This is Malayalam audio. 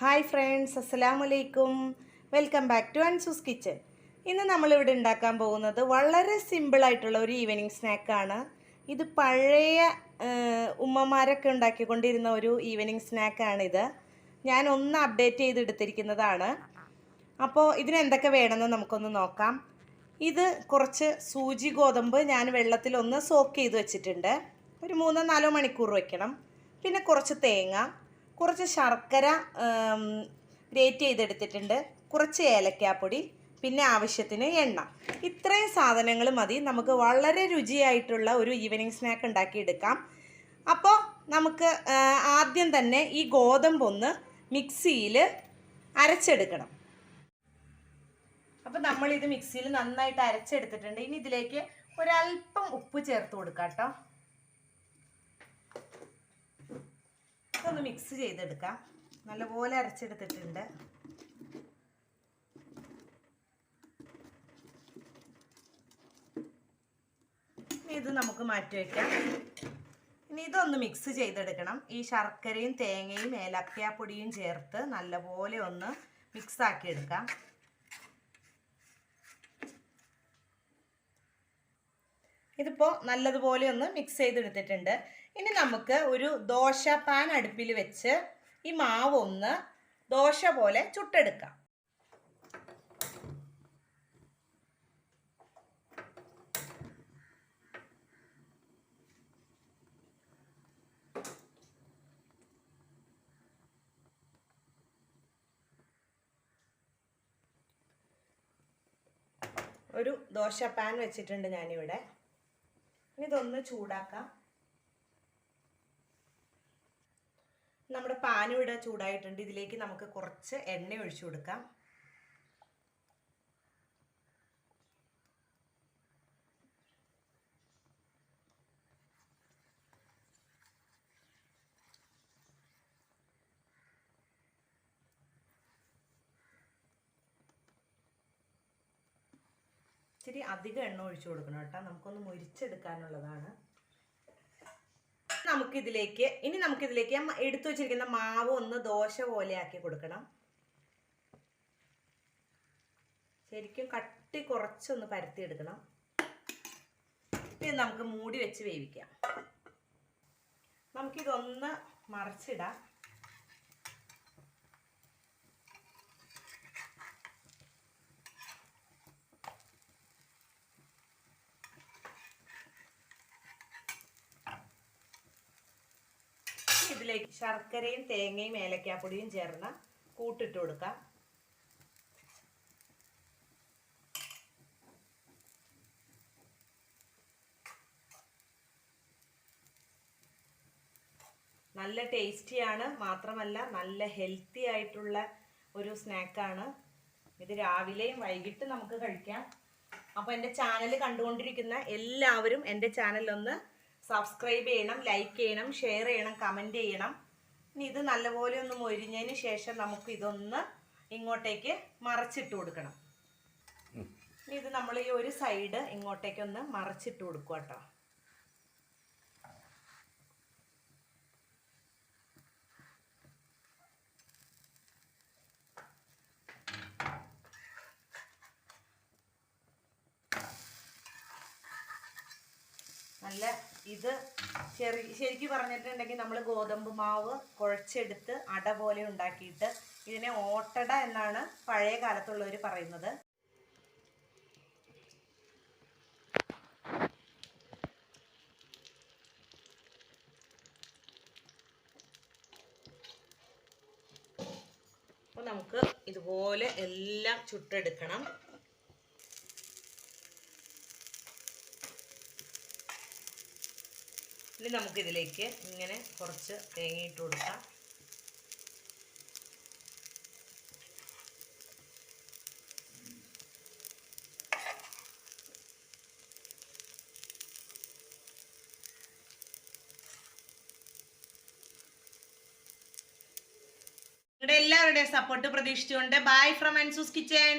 ഹായ് ഫ്രണ്ട്സ് അസ്സലാമു അലൈക്കും welcome back to Ansu's kitchen ഇന്ന് നമ്മളിവിടെ ഉണ്ടാക്കാൻ പോകുന്നത് വളരെ സിമ്പിളായിട്ടുള്ള ഒരു ഈവനിങ് സ്നാക്കാണ് ഇത് പഴയ ഉമ്മമാരൊക്കെ ഉണ്ടാക്കിക്കൊണ്ടിരുന്ന ഒരു ഈവനിങ് സ്നാക്കാണിത് ഞാൻ ഒന്ന് അപ്ഡേറ്റ് ചെയ്തെടുത്തിരിക്കുന്നതാണ്. അപ്പോൾ ഇതിന് എന്തൊക്കെ വേണമെന്ന് നമുക്കൊന്ന് നോക്കാം. ഇത് കുറച്ച് സൂചി ഗോതമ്പ് ഞാൻ വെള്ളത്തിലൊന്ന് സോക്ക് ചെയ്ത് വെച്ചിട്ടുണ്ട്. ഒരു മൂന്നോ നാലോ മണിക്കൂർ വെക്കണം. പിന്നെ കുറച്ച് തേങ്ങ. കുറച്ച് ശർക്കര ഗ്രേറ്റ് ചെയ്തെടുത്തിട്ടുണ്ട്. കുറച്ച് ഏലക്കാപ്പൊടി പിന്നെ ആവശ്യത്തിന് എണ്ണ. ഇത്രയും സാധനങ്ങൾ മതി. നമുക്ക് വളരെ രുചിയായിട്ടുള്ള ഒരു ഈവനിങ് സ്നാക്ക് ഉണ്ടാക്കിയെടുക്കാം. അപ്പോൾ നമുക്ക് ആദ്യം തന്നെ ഈ ഗോതമ്പൊന്ന് മിക്സിയിൽ അരച്ചെടുക്കണം. അപ്പം നമ്മളിത് മിക്സിയിൽ നന്നായിട്ട് അരച്ചെടുത്തിട്ടുണ്ട്. ഇനി ഇതിലേക്ക് ഒരല്പം ഉപ്പ് ചേർത്ത് കൊടുക്കാം കേട്ടോ ഇതൊന്ന് മിക്സ് ചെയ്തെടുക്കാം. നല്ലപോലെ അരച്ചെടുത്തിട്ടുണ്ട്. ഇനി ഇത് നമുക്ക് മാറ്റി വയ്ക്കാം ഇനി ഇതൊന്ന് മിക്സ് ചെയ്തെടുക്കണം. ഈ ശർക്കരയും തേങ്ങയും ഏലക്കാപ്പൊടിയും ചേർത്ത് നല്ലപോലെ ഒന്ന് മിക്സ് ആക്കി എടുക്കാം ഇതിപ്പോൾ നല്ലതുപോലെ ഒന്ന് മിക്സ് ചെയ്തെടുത്തിട്ടുണ്ട്. ഇനി നമുക്ക് ഒരു ദോശ പാൻ അടുപ്പിൽ വെച്ച് ഈ മാവ് ഒന്ന് ദോശ പോലെ ചുട്ടെടുക്കാം. ഒരു ദോശ പാൻ വെച്ചിട്ടുണ്ട് ഞാനിവിടെ. ഇതൊന്ന് ചൂടാക്കാം. നമ്മുടെ പാനും ഇവിടെ ചൂടായിട്ടുണ്ട്. ഇതിലേക്ക് നമുക്ക് കുറച്ച് എണ്ണ ഒഴിച്ചു കൊടുക്കാം. ഇച്ചിരി അധികം എണ്ണ ഒഴിച്ചു കൊടുക്കണം കേട്ടോ. നമുക്കൊന്ന് മുരിച്ചെടുക്കാനുള്ളതാണ്. നമുക്കിതിലേക്ക് ഇനി നമുക്കിതിലേക്ക് എടുത്തു വെച്ചിരിക്കുന്ന മാവ് ഒന്ന് ദോശ പോലെ ആക്കി കൊടുക്കണം. ശരിക്കും കട്ടി കുറച്ചൊന്ന് പരത്തിയെടുക്കണം. പിന്നെ നമുക്ക് മൂടി വെച്ച് വേവിക്കാം. നമുക്കിതൊന്ന് മറിച്ചിടാം. ഇതിലേക്ക് ശർക്കരയും തേങ്ങയും ഏലക്കാപ്പൊടിയും ചേർന്ന് കൂട്ടിട്ട് കൊടുക്കാം. നല്ല ടേസ്റ്റിയാണ് മാത്രമല്ല നല്ല ഹെൽത്തി ആയിട്ടുള്ള ഒരു സ്നാക്കാണ്. ഇത് രാവിലെയും വൈകിട്ട് നമുക്ക് കഴിക്കാം. അപ്പോൾ എന്റെ ചാനൽ കണ്ടുകൊണ്ടിരിക്കുന്ന എല്ലാവരും എന്റെ ചാനലൊന്ന് സബ്സ്ക്രൈബ് ചെയ്യണം ലൈക്ക് ചെയ്യണം ഷെയർ ചെയ്യണം കമന്റ് ചെയ്യണം. ഇനി ഇത് നല്ലപോലെ ഒന്ന് മൊരിഞ്ഞതിന് ശേഷം നമുക്ക് ഇതൊന്ന് ഇങ്ങോട്ടേക്ക് മറച്ചിട്ട് കൊടുക്കണം. ഇത് നമ്മൾ ഈ ഒരു സൈഡ് ഇങ്ങോട്ടേക്കൊന്ന് മറച്ചിട്ട് കൊടുക്കുക കേട്ടോ നല്ല ഇത് ചെറിയ ശരിക്ക് പറഞ്ഞിട്ടുണ്ടെങ്കിൽ നമ്മൾ ഗോതമ്പ് മാവ് കുഴച്ചെടുത്ത് അട പോലെ ഉണ്ടാക്കിയിട്ട് ഇതിനെ ഓട്ടട എന്നാണ് പഴയ കാലത്തുള്ളവർ പറയുന്നത്. അപ്പോൾ നമുക്ക് ഇതുപോലെ എല്ലാം ചുട്ടെടുക്കണം. ഇനി നമുക്കിതിലേക്ക് ഇങ്ങനെ കുറച്ച് തേങ്ങയിട്ട് കൊടുക്കാം. എല്ലാവരുടെയും സപ്പോർട്ട് പ്രതീക്ഷിച്ചുകൊണ്ട് ബൈ ഫ്രം അൻസൂസ് കിച്ചൻ